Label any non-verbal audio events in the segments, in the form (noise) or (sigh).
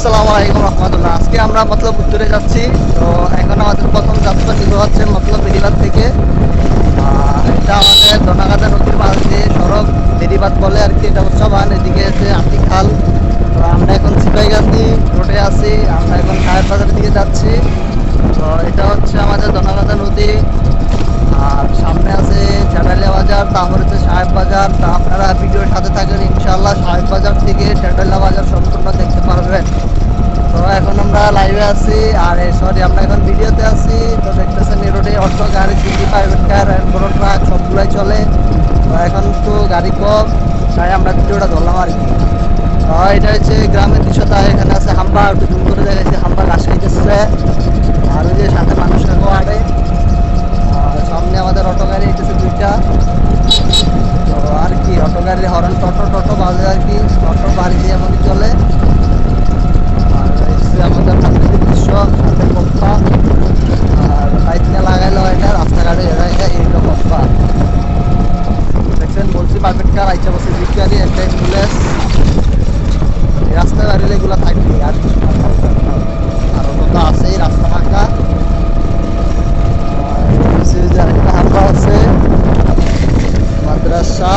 আসসালামু আলাইকুম রহমতুল্লাহ। আজকে আমরা মতলব উত্তরে যাচ্ছি। তো এখন আমাদের প্রথম যাত্রা শুরু হচ্ছে মতলব বেরিবাদ থেকে। এটা আমাদের দোনাগাদা নদীর মাঝ দিয়ে সড়ক বেরিবাদ বলে আর কি, এটা উৎসবান এদিকে আছে আটি খাল। তো আমরা এখন সিপাহীগান্ধী রোডে আছি, আমরা এখন সাহেব বাজারের দিকে যাচ্ছি। তো এটা হচ্ছে আমাদের দোনাগাদা নদী। আর সামনে আছে চ্যাটালিয়া বাজার, তারপর হচ্ছে সাহেব বাজার। তা আপনারা ভিডিওর সাথে থাকেন ইনশাল্লাহ সাহেব বাজার থেকে চ্যাটালিয়া বাজার সম্পূর্ণ দেখতে পারবেন তো এখন লাইভে আছি আর সরি আমরা এখন ভিডিওতে আছি। তো দেখতেছেন এই রোডে অটো গাড়ি সিটি প্রাইভেট কার বড় ট্রাক সবগুলাই চলে। তো এখন তো গাড়ি কম, তাই আমরা ভিডিওটা ধরলাম আর কি। এটা হচ্ছে গ্রামের দৃশ্যতা এখানে আছে হাম্বা একটু জুম করে দেখাচ্ছি হাম্বা ঘাস খাইতেছে আর ওই যে সাথে মানুষ আড়ে আর সামনে আমাদের অটো গাড়ি এসেছে দৃশ্য (laughs) পম্পা আর বাইক নিয়ে লাগাইলেও এটা রাস্তাঘাটে এলাকা এইরকম পম্পা দেখছেন বলছি পারফেক্ট কার আইসা একটা অ্যাম্বুলেন্স এই রাস্তায় বাড়িলে এগুলো থাকবে আর। আর তো আছেই রাস্তা ফাঁকা আর একটা হামলা আছে মাদ্রাসা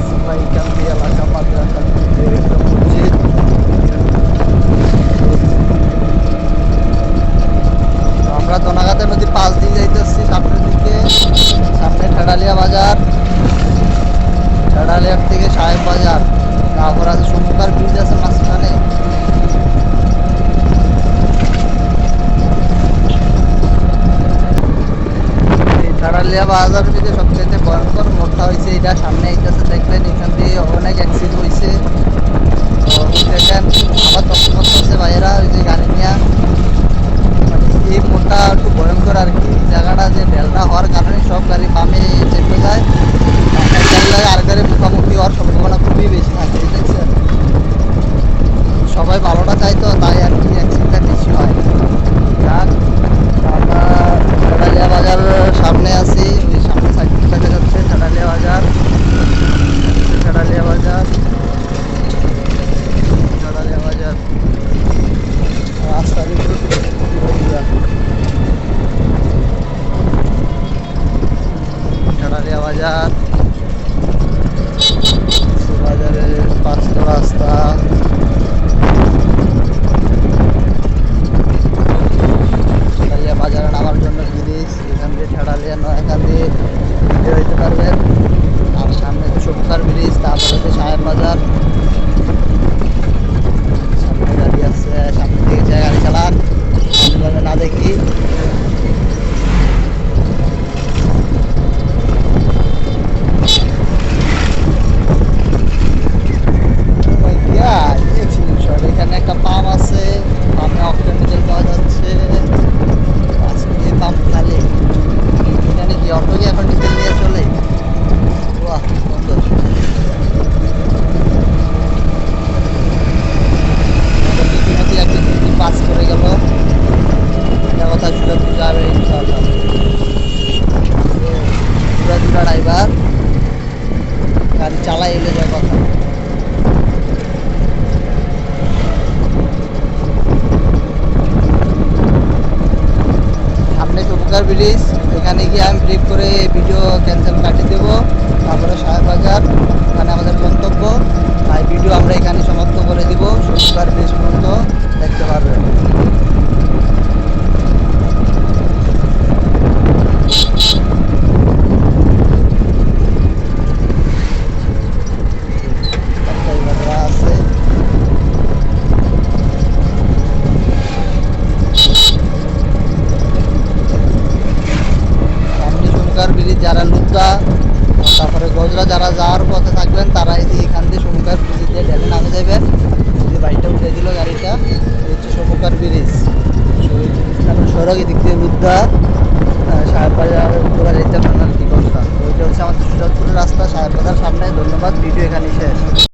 সিপাহীকান্দি এলাকা মাদ্রাসা একটা মসজিদ তো আমরা দোনাগাতে নদীর পাশ দিয়ে যাইতেছি সামনের দিকে সামনে ঠেডালিয়া বাজার ঠেডালিয়ার থেকে সাহেব বাজার। তারপর আছে সমুকার ব্রিজ আছে মাঝখানে। এই ঠাড়ালিয়া বাজার থেকে সবচেয়ে ভয়ঙ্কর মোড়টা হয়েছে এটা সামনে এইটাছে দেখবেন এখান দিয়ে অনেক অ্যাক্সিডেন্ট হয়েছে তো দেখেন, আবার তখন করতেছে ভাইয়েরা, ওই যে গাড়ি নিয়ে। এই মোড়টা একটু ভয়ঙ্কর আর কি জায়গাটা যে ঢেলটা হওয়ার কারণে সব গাড়ি বামে চেপে যায়। এক গাড়ি আর গাড়ি মুখোমুখি হওয়ার সম্ভাবনা খুবই বেশি থাকে দেখছেন? সবাই ভালোটা চাই তো, তাই আর কি অ্যাক্সিডেন্টটা বেশি হয়। আমরা ঠাডালিয়া বাজার সামনে আছি সামনে সাইড দেখা যাচ্ছে ঠাডালিয়া বাজার। ঠাডালিয়া বাজার। ঠাডালিয়া বাজার। রাস্তা দিয়ে পুরো সুন্দর ঠাডালিয়া বাজার। বাজারের পাঁচটা রাস্তা। বাজারে নামার জন্য ব্রিজ এখান দিয়ে ঠেড়ালিয়া নয় এখান সামনে চোপকার ব্রিজ তারপরে হচ্ছে সাহেব বাজার সামনে গাড়ি আছে সামনে দিকে যায় গাড়ি চালান আমি না দেখি Oh my God, excellent shot. এখানে একটা পাম্প আছে পাম্পে অক্সিজেন ডিজেল পাওয়া যাচ্ছে আজকে পাম্প খালি এখানে কি অটো কি এখন ডিজেল নিয়ে চলে বাহ পাস করে গেল এটা কথা শুনে বুঝাবে ইনশাআল্লাহ পুরা ড্রাইভার গাড়ি চালাই এলে কথা সামনে চৌকার ব্রিজ এখানে গিয়ে আমি ব্রেক করে ভিডিও ক্যান্সেল কাটিয়ে দেবো। তারপরে সাহেব বাজার, এখানে আমাদের গন্তব্য তাই ভিডিও আমরা এখানে সমাপ্ত করে দিব। চৌকার ব্রিজ পর্যন্ত দেখতে পারবেন। যারা লুদ্দা গজরা যারা যাওয়ার পথে থাকবেন তারা এই যে এখান দিয়ে সমুকার ব্রিজ দিয়ে ঢেলে নামে যাবে যে বাড়িটা উঠে দিল গাড়িটা হচ্ছে সমুকার ব্রিজ। সড়ক এদিক দিয়ে রুদ্ধা সাহেব বাজার উপরে যেতে পারেন আর কি কথা ওইটা হচ্ছে আমাদের সুজাতপুরের রাস্তা, সাহেব বাজার সামনে। ধন্যবাদ, ভিডিও এখানেই শেষ।